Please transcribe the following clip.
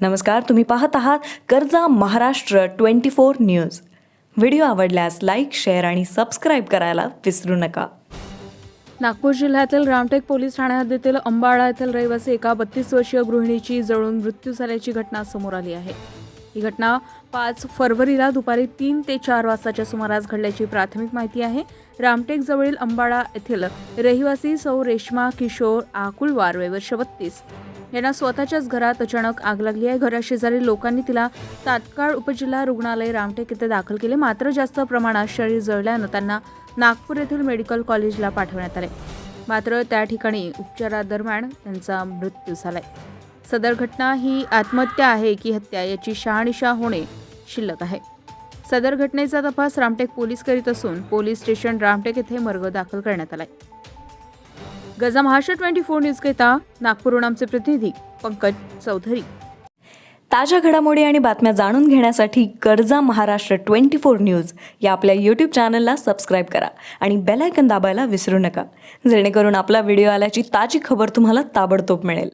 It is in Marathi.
नमस्कार तुम्ही पाहत आहात कर्जा Maharashtra twenty four news. Video आवडल्यास लाईक शेअर आणि सबस्क्राईब करायला विसरू नका. नागपूर जिल्ह्यातील रामटेक पोलीस ठाण्या हद्दीतील अंबाळा येथील रहिवासी एका बत्तीस वर्षीय गृहिणीची जळून मृत्यू झाल्याची घटना समोर आली आहे. ही घटना पाच फरवरीला दुपारी तीन ते चार वाजताच्या सुमारास घडल्याची प्राथमिक माहिती आहे. रामटेक जवळील अंबाळा येथील रहिवासी सौ रेश्मा किशोर आकुलवार वय वर्ष बत्तीस. यांना स्वतःच्याच घरात अचानक आग लागली आहे. घराशेजारी लोकांनी तिला तात्काळ उपजिल्हा रुग्णालय रामटेक येथे दाखल केले. मात्र जास्त प्रमाणात शरीर जळल्यानं त्यांना नागपूर येथील मेडिकल कॉलेजला पाठवण्यात आले. मात्र त्या ठिकाणी उपचारादरम्यान त्यांचा मृत्यू झालाय. सदर घटना ही आत्महत्या आहे की हत्या याची शहानिशा होणे शिल्लक आहे. सदर घटनेचा तपास रामटेक पोलीस करीत असून पोलीस स्टेशन रामटेक येथे मर्ग दाखल करण्यात आलाय. गजा महाराष्ट्र ट्वेंटी फोर न्यूज घेता नागपूरहून आमचे प्रतिनिधी पंकज चौधरी. ताज्या घडामोडी आणि बातम्या जाणून घेण्यासाठी कर्जा महाराष्ट्र ट्वेंटी फोर न्यूज या आपल्या यूट्यूब चॅनलला सबस्क्राईब करा आणि बेल आयकन दाबायला विसरू नका. जेणेकरून आपला व्हिडिओ आल्याची ताजी खबर तुम्हाला ताबडतोब मिळेल.